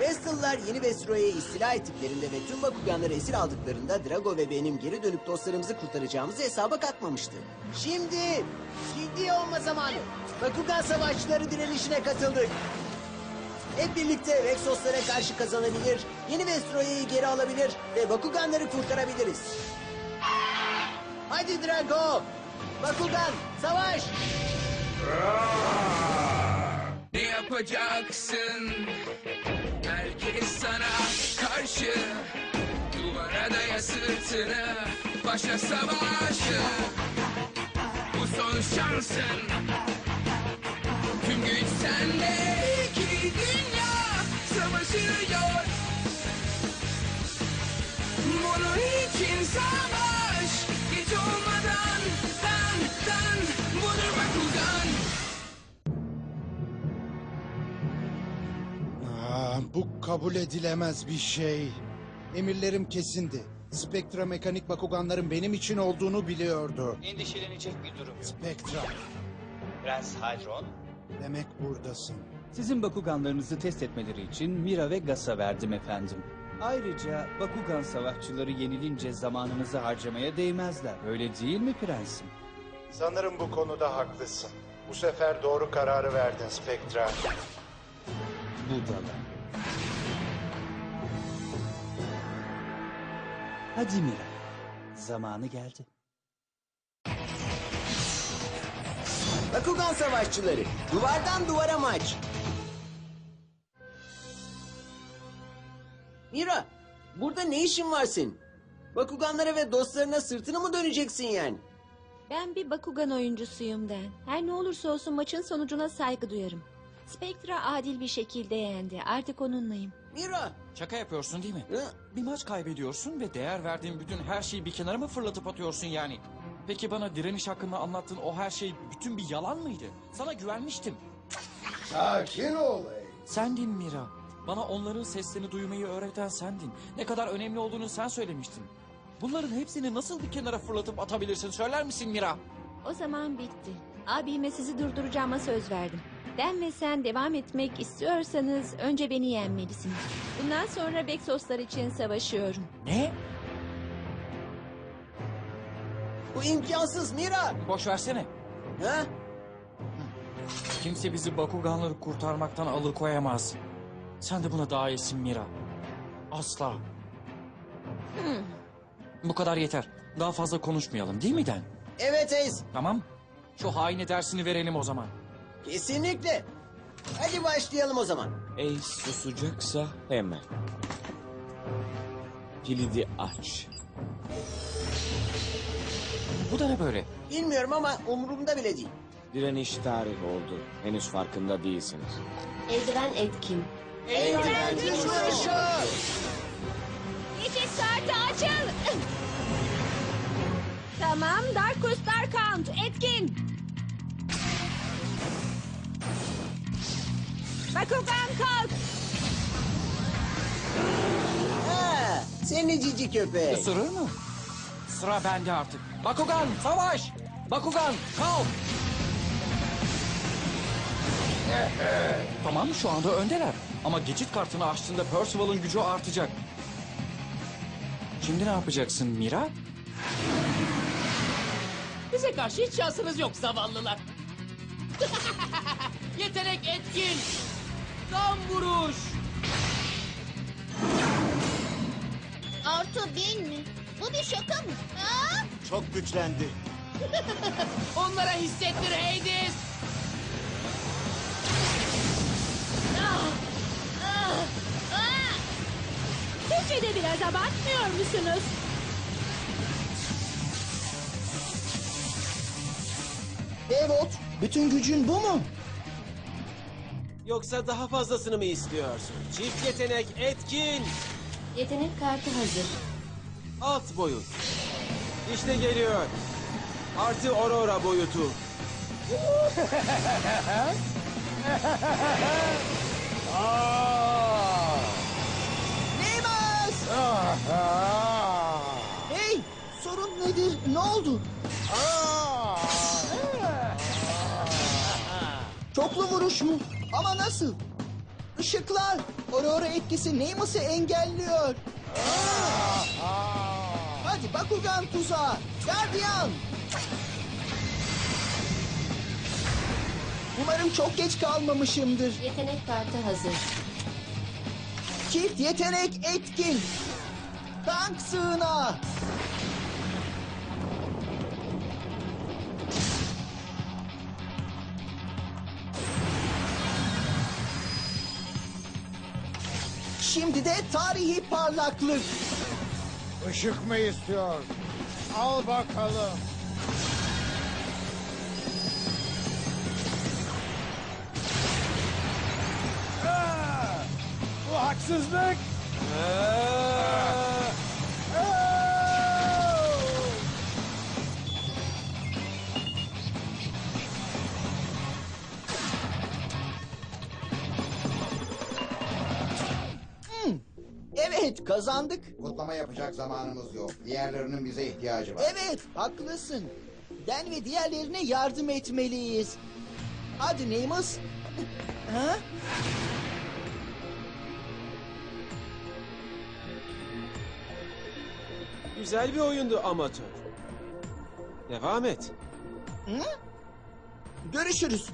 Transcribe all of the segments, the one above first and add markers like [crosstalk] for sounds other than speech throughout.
Vestal'lar yeni Vestroya'yı istila ettiklerinde ve tüm Bakuganları esir aldıklarında Drago ve benim geri dönüp dostlarımızı kurtaracağımızı hesaba katmamıştı. Şimdi ciddi olma zamanı. Bakugan savaşçıları direnişine katıldık. Hep birlikte Vexoslara karşı kazanabilir, yeni Vestroya'yı geri alabilir ve Bakuganları kurtarabiliriz. Hadi Drago! Bakugan, savaş! Ne yapacaksın? Sana karşı. Duvara daya sırtını Başla savaşı. Bu son şansın. Tüm güç sende. İki dünya savaşıyor. Bunun için savaş Geç olmadan bu kabul edilemez bir şey. Emirlerim kesindi. Spektra mekanik Bakuganların benim için olduğunu biliyordu. Endişelenecek bir durum yok. Spektra, Prens Hydron, demek buradasın. Sizin Bakuganlarınızı test etmeleri için Mira ve Gas'a verdim efendim. Ayrıca Bakugan savaşçıları yenilince zamanınızı harcamaya değmezler. Öyle değil mi prensim? Sanırım bu konuda haklısın. Bu sefer doğru kararı verdin Spektra. Budala. Hadi Mira. Zamanı geldi. Bakugan savaşçıları, duvardan duvara maç. Mira, burada ne işin var senin? Bakuganlara ve dostlarına sırtını mı döneceksin yani? Ben bir Bakugan oyuncusuyum Den. Her ne olursa olsun maçın sonucuna saygı duyarım. Spectra adil bir şekilde yendi. Artık onunlayım. Mira, Şaka yapıyorsun değil mi? hı? Bir maç kaybediyorsun ve değer verdiğin bütün her şeyi bir kenara mı fırlatıp atıyorsun yani? Peki bana direniş hakkında anlattığın o her şey bütün bir yalan mıydı? Sana güvenmiştim. Sakin ol. Sendin Mira. Bana onların seslerini duymayı öğreten sendin. Ne kadar önemli olduğunu sen söylemiştin. Bunların hepsini nasıl bir kenara fırlatıp atabilirsin söyler misin Mira? O zaman bitti. Abime sizi durduracağıma söz verdim. Den ve sen devam etmek istiyorsanız önce beni yenmelisiniz. Bundan sonra Vexoslar için savaşıyorum. Ne? Bu imkansız Mira. Boş versene. Ha? Kimse bizi Bakuganları kurtarmaktan alıkoyamaz. Sen de buna daha iyisin Mira. Asla. Bu kadar yeter. Daha fazla konuşmayalım değil mi Den? Evet Ace, Tamam. Şu haine dersini verelim o zaman. Kesinlikle. Hadi başlayalım o zaman. Ey susacaksa hemen. Kilidi aç. Bu da ne böyle? Bilmiyorum ama umurumda bile değil. Direniş tarih oldu. Henüz farkında değilsiniz. Eldiven etkin. Eğlence vuruşu. Geçit kartı açıl. tamam Darkus Darkant etkin. Bakugan kalk. Ha, seni cici köpek. Isırır mı? Sıra bende artık. Bakugan savaş! Bakugan kalk! tamam şu anda öndeler. Ama geçit kartını açtığında Percival'ın gücü artacak. Şimdi ne yapacaksın Mira? Bize karşı hiç şansınız yok zavallılar. [laughs] Yetenek etkin. Bin mi? Bu bir şaka mı? Aa! Çok güçlendi. [laughs] Onlara hissettir Hades. Sizce de biraz abartmıyor musunuz? Devot, bütün gücün bu mu? Yoksa daha fazlasını mı istiyorsun? Çift yetenek etkin. Yetenek kartı hazır. Alt boyut. İşte geliyor. Artı Aurora boyutu. [laughs] Neymar! [laughs] Hey, sorun nedir? Ne oldu? [laughs] Çoklu vuruş mu? Ama nasıl? Işıklar. Aurora etkisi Nemus'u engelliyor. Hadi Bakugan tuzağı. Gardiyan. Umarım çok geç kalmamışımdır. Yetenek kartı hazır. Çift yetenek etkin. Tank sığınağı. Şimdi de tarihi parlaklık. Işık mı istiyor? Al bakalım. Bu haksızlık. Aa! Evet kazandık. Kutlama yapacak zamanımız yok. Diğerlerinin bize ihtiyacı var. Evet haklısın. Den ve diğerlerine yardım etmeliyiz. Hadi Nemus. ha? Güzel bir oyundu amatör. Devam et. Hı? Görüşürüz.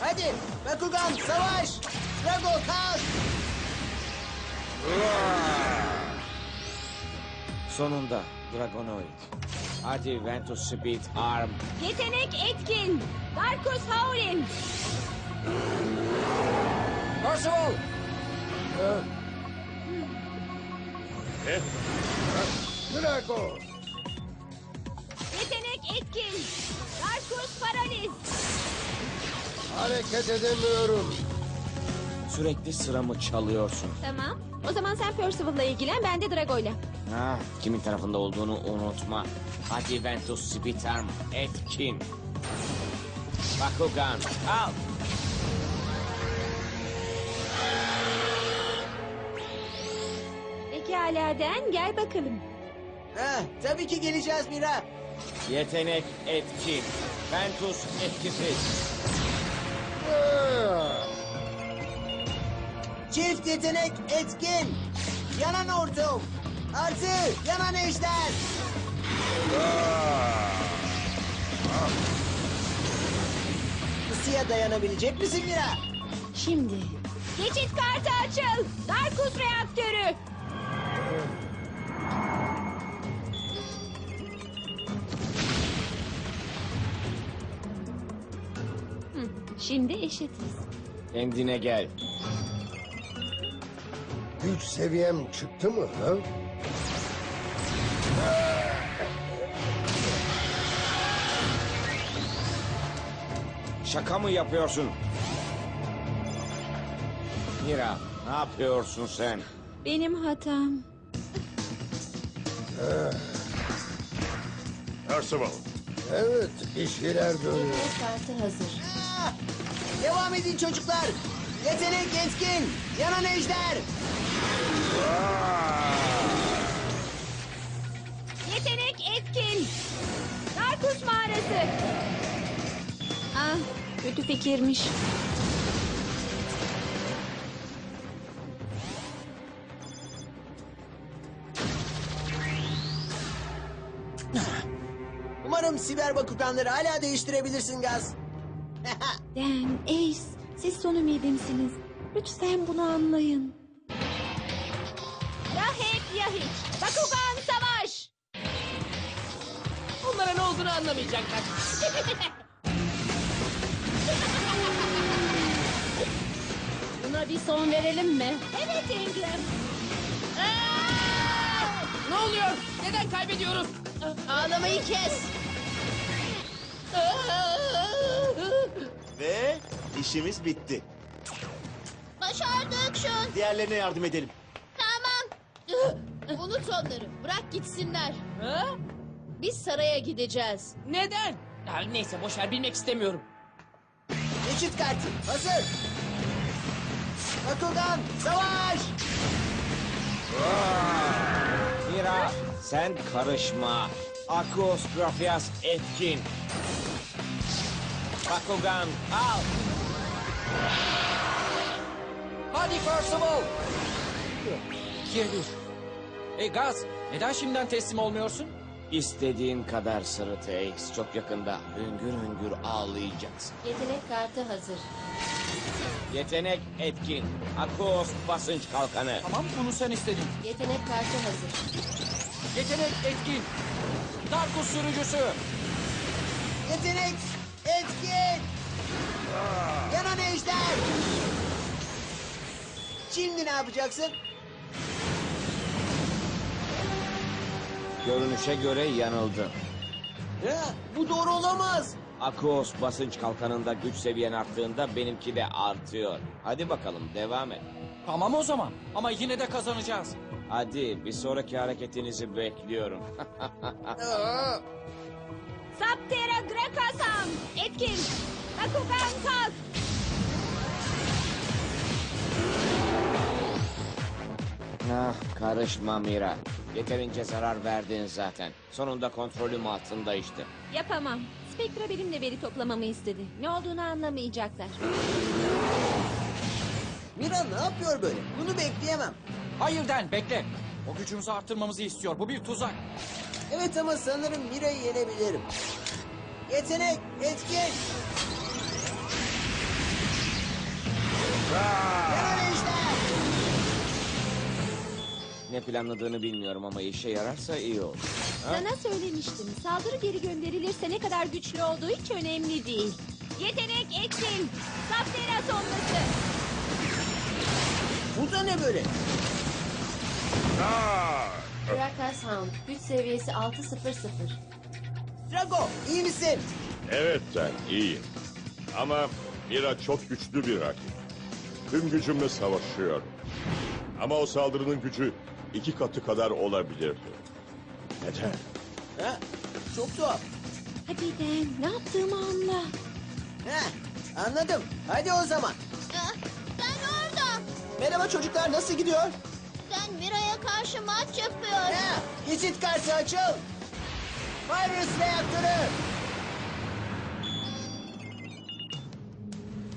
Hadi Bakugan savaş. Drago kalk. Sonunda Dragonoid. Hadi Ventus Speed Arm. Yetenek etkin. Darkus Howlin. Percival! Drago. Yetenek etkin. Darkus Paraliz. Hareket edemiyorum. Sürekli sıramı çalıyorsun. Tamam. O zaman sen Percival'la ilgilen, ben de Drago'yla. Ah, kimin tarafında olduğunu unutma. Hadi Ventus Speed Arm. Etkin. Bakugan. Al. Pekala Den, gel bakalım. Ha, tabii ki geleceğiz Mira. Yetenek etkin. Ventus etkisiz. Çift yetenek etkin. Yanan hortum. Artı yanan ejder. Isıya dayanabilecek misin Mira? Şimdi. Geçit kartı açıl. Darkus reaktörü. Hı, Şimdi eşitiz. Kendine gel. Güç seviyem çıktı mı? Ha? Şaka mı yapıyorsun? Mira, ne yapıyorsun sen? Benim hatam. Percival, Evet, bir şeyler dönüyor. Yetenek kartı hazır. Devam edin çocuklar. Yetenek etkin. Yanan ejder. Yetenek etkin. Darkus mağarası. Ah, kötü fikirmiş. Umarım siber bakuganları hala değiştirebilirsin Gaz. Dan, Ace, siz son ümidimsiniz. Lütfen bunu anlayın. Hiç. Bakugan savaş. Onlara ne olduğunu anlamayacaklar. [laughs] Buna bir son verelim mi? Evet Ingram. Ne oluyor? Neden kaybediyoruz? Ağlamayı kes. ve işimiz bitti. Başardık şun. Diğerlerine yardım edelim. Tamam. [laughs] Unut onları. Bırak gitsinler. Ha? Biz saraya gideceğiz. Neden? Ya, neyse boş ver bilmek istemiyorum. Geçit kartı hazır. Bakugan savaş. Mira, sen karışma. Akos Grafias etkin. Bakugan, al. Hadi Percival. Gelir. Hey Gaz, neden şimdiden teslim olmuyorsun? İstediğin kadar sırıt Ace. Çok yakında hüngür hüngür ağlayacaksın. Yetenek kartı hazır. Yetenek etkin. Akos basınç kalkanı. Tamam, bunu sen istedin. Yetenek kartı hazır. Yetenek etkin. Darkus sürücüsü. Yetenek etkin. Yanan ejder. Şimdi ne yapacaksın? Görünüşe göre yanıldın. Ha, bu doğru olamaz. Akos basınç kalkanında güç seviyen arttığında benimki de artıyor. Hadi bakalım devam et. Tamam o zaman. Ama yine de kazanacağız. Hadi bir sonraki hareketinizi bekliyorum. [laughs] Saptera Grakasan. Etkin. Bakugan kalk. Ah, karışma Mira. Yeterince zarar verdin zaten. Sonunda kontrolüm altında işte. Yapamam. Spektra benimle veri toplamamı istedi. Ne olduğunu anlamayacaklar. Mira ne yapıyor böyle? Bunu bekleyemem. Hayır Den, bekle. O gücümüzü arttırmamızı istiyor. Bu bir tuzak. Evet ama sanırım Mira'yı yenebilirim. Yetenek etkin. Yanan Ne planladığını bilmiyorum ama işe yararsa iyi olur. Sana söylemiştim. Saldırı geri gönderilirse ne kadar güçlü olduğu hiç önemli değil. Yetenek etkin. Saptera sonrası. Bu da ne böyle? Drakas Hound. Güç seviyesi 600. Drago iyi misin? Evet sen iyiyim. Ama Mira çok güçlü bir rakip. Tüm gücümle savaşıyor. Ama o saldırının gücü iki katı kadar olabilirdi. Neden? Ha, çok tuhaf. Hadi Den ne yaptığımı anla. Heh, anladım. Hadi o zaman. Ah, Sen orada. Merhaba çocuklar nasıl gidiyor? Sen Mira'ya karşı maç yapıyor. Ha, geçit kartı açıl. Virus reaktörü.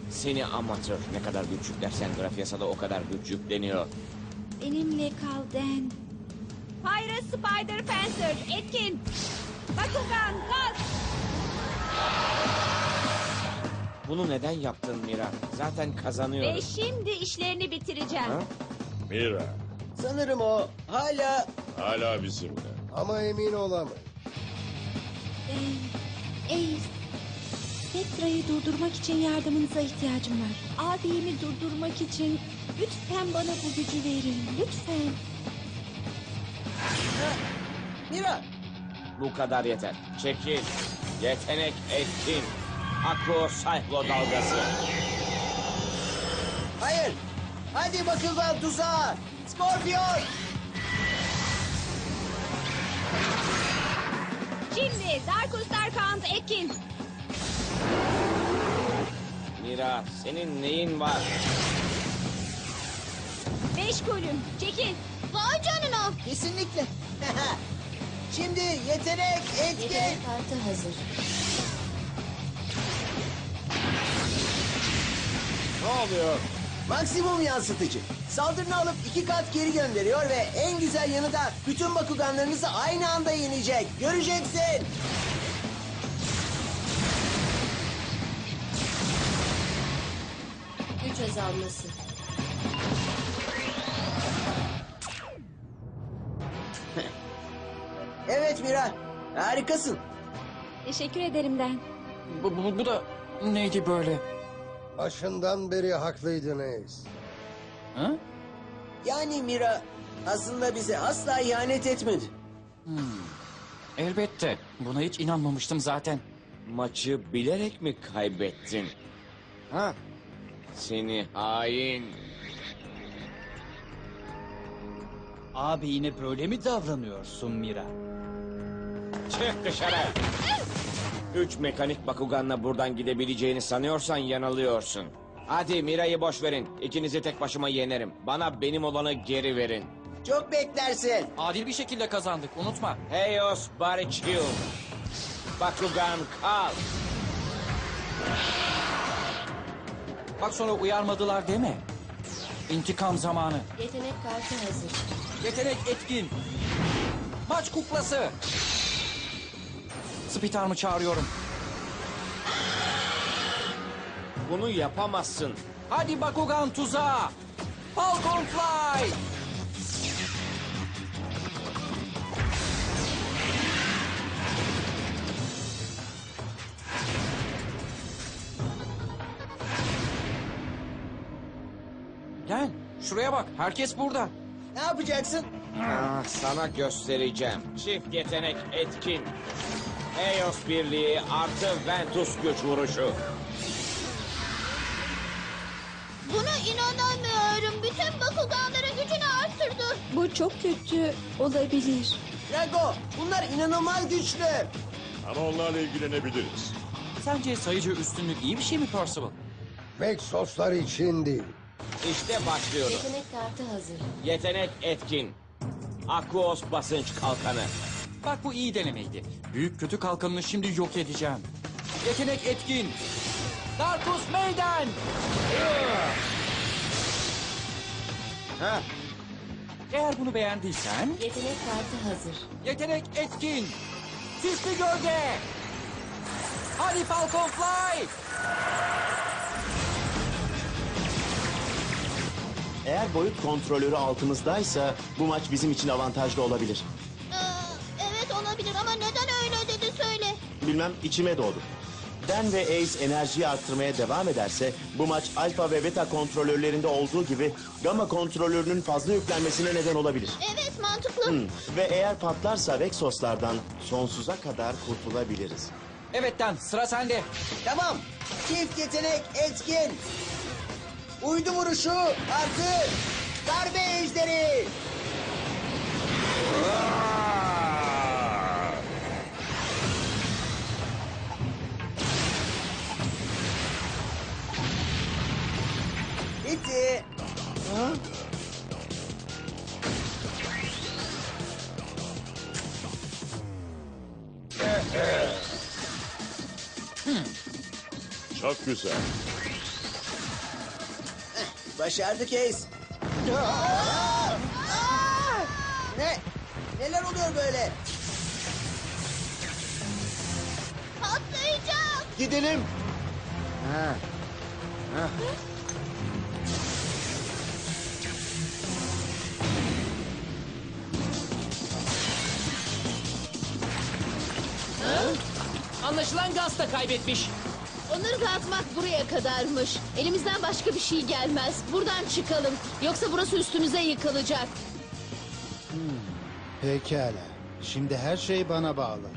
Seni amatör. Ne kadar güç yüklersen grafiyasa da o kadar güç yükleniyor. Benimle kal Den. Pyrus Spider Panzer etkin. Bakugan kalk. Bunu neden yaptın Mira? Zaten kazanıyorum. Ve şimdi işlerini bitireceğim. Ha? Mira Sanırım o hala... hala bizimle. Ama emin olamam. Den, Ace. Spectra'yı durdurmak için yardımınıza ihtiyacım var. Abimi durdurmak için lütfen bana bu gücü verin. Lütfen. Mira Bu kadar yeter. Çekil. Yetenek etkin. Akro Cyclo dalgası. hayır. Hadi Bakılgan tuzağa. Scorpion. Şimdi Darkus Darkant etkin. Mira senin neyin var? Meşgulüm. Çekil. Vay canına. Kesinlikle. [laughs] Şimdi yetenek etkin. Yetenek kartı hazır. Ne oluyor? Maksimum yansıtıcı. Saldırını alıp iki kat geri gönderiyor ve en güzel yanı da bütün Bakuganlarınızı aynı anda yenecek. Göreceksin. Güç azalması. [laughs] Evet Mira. Harikasın. Teşekkür ederim Den. Bu, bu, bu da neydi böyle? Başından beri haklıydın Ace. Ha? Yani Mira aslında bize asla ihanet etmedi. Elbette. Buna hiç inanmamıştım zaten. Maçı bilerek mi kaybettin? Ha? Seni hain. Abi yine böyle mi davranıyorsun Mira? Çık dışarı. Üç mekanik Bakugan'la buradan gidebileceğini sanıyorsan yanılıyorsun. Hadi Mira'yı boş verin. İkinizi tek başıma yenerim. Bana benim olanı geri verin. Çok beklersin. Adil bir şekilde kazandık. Unutma. Heyos Barichiu. Bakugan kal. Bak sonra uyarmadılar deme. İntikam zamanı. Yetenek kartı hazır. Yetenek etkin. Maç kuklası. Spitar'ımı çağırıyorum. Bunu yapamazsın. Hadi Bakugan tuzağa. Falcon Fly. Şuraya bak. Herkes burada. Ne yapacaksın? Ah, sana göstereceğim. Çift yetenek etkin. Eos Birliği artı Ventus güç vuruşu. Buna inanamıyorum. Bütün Bakuganların gücünü arttırdı. Bu çok kötü olabilir. Drago bunlar inanılmaz güçlü. Ama onlarla ilgilenebiliriz. Sence sayıcı üstünlük iyi bir şey mi Percival? Vexoslar için değil. İşte başlıyorum. Yetenek kartı hazır. Yetenek etkin. Aquos basınç kalkanı. Bak bu iyi denemeydi. Büyük kötü kalkanını şimdi yok edeceğim. Yetenek etkin. Darkus meydan. Ha, Eğer bunu beğendiysen Yetenek kartı hazır. yetenek etkin. Sisli gölge. Hadi Falcon Fly. Eğer boyut kontrolörü altımızdaysa bu maç bizim için avantajlı olabilir. Ee, evet olabilir ama neden öyle dedi söyle. Bilmem içime doğdu. Dan ve Ace enerjiyi arttırmaya devam ederse bu maç alfa ve beta kontrolörlerinde olduğu gibi gamma kontrolörünün fazla yüklenmesine neden olabilir. Evet mantıklı. Hmm. Ve eğer patlarsa Vexoslardan sonsuza kadar kurtulabiliriz. Evet Dan sıra sende. Tamam. Çift yetenek etkin. Uydu vuruşu artı darbe ejderi. Bitti. Çok güzel. Başardık Ace. Ne? Neler oluyor böyle? Patlayacak. Gidelim. Ha. Ha. Anlaşılan gaz da kaybetmiş. Onları dağıtmak buraya kadarmış. Elimizden başka bir şey gelmez. Buradan çıkalım. Yoksa burası üstümüze yıkılacak. Pekala. Şimdi her şey bana bağlı.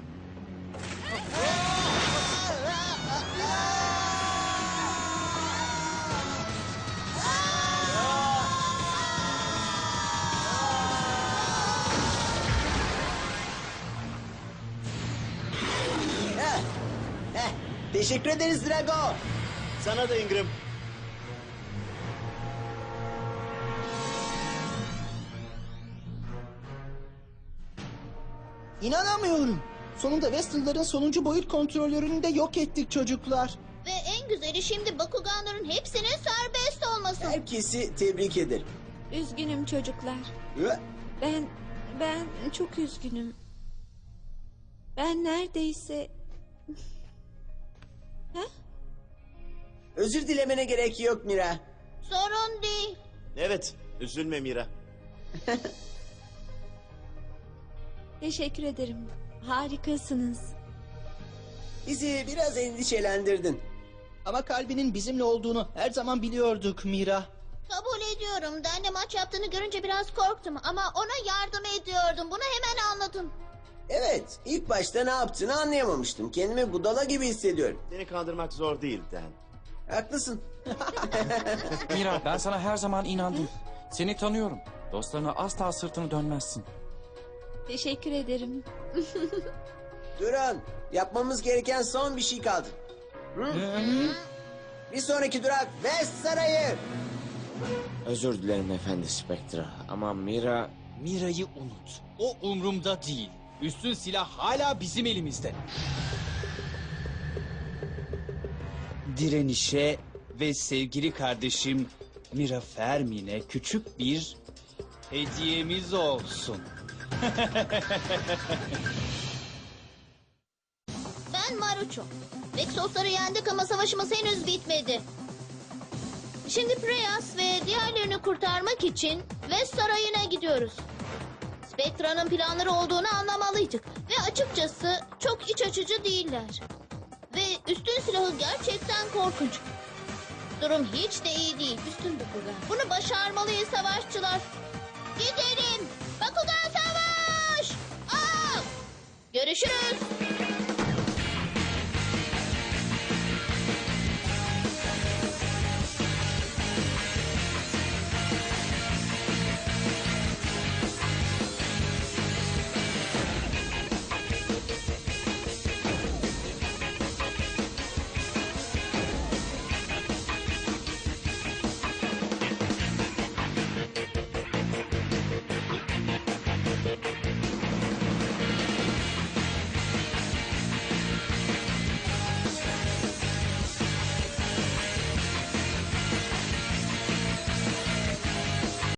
Teşekkür ederiz Drago. Sana da Ingram. İnanamıyorum. Sonunda Vestal'ların sonuncu boyut kontrolörünü de yok ettik çocuklar. Ve en güzeli şimdi Bakuganların hepsinin serbest olması. Herkesi tebrik ederim. Üzgünüm çocuklar. Hı? Ben, ben çok üzgünüm. Ben neredeyse... ha? Özür dilemene gerek yok Mira. Sorun değil. Evet, üzülme Mira. [laughs] Teşekkür ederim. Harikasınız. Bizi biraz endişelendirdin. Ama kalbinin bizimle olduğunu her zaman biliyorduk Mira. Kabul ediyorum. Denle maç yaptığını görünce biraz korktum. Ama ona yardım ediyordum. Bunu hemen anladım. Evet, ilk başta ne yaptığını anlayamamıştım. Kendimi budala gibi hissediyorum. Seni kandırmak zor değil Dan. Haklısın. [laughs] Mira ben sana her zaman inandım. Seni tanıyorum. Dostlarına asla sırtını dönmezsin. Teşekkür ederim. [laughs] Durun, yapmamız gereken son bir şey kaldı. Hı? Bir sonraki durak West Sarayı. özür dilerim efendi Spectra ama Mira... Mira'yı unut. O umrumda değil. Üstün silah hala bizim elimizde. Direnişe ve sevgili kardeşim Mira Fermin'e küçük bir hediyemiz olsun. [laughs] Ben Maruço. Vexosları yendik ama savaşımız henüz bitmedi. Şimdi Preyas ve diğerlerini kurtarmak için West Sarayı'na gidiyoruz. Spectra'nın planları olduğunu anlamalıydık. Ve açıkçası çok iç açıcı değiller. Ve üstün silahı gerçekten korkunç. Durum hiç de iyi değil. Üstün Bakugan. Bunu başarmalıyız savaşçılar. Gidelim. Bakugan savaş! Aa! Görüşürüz.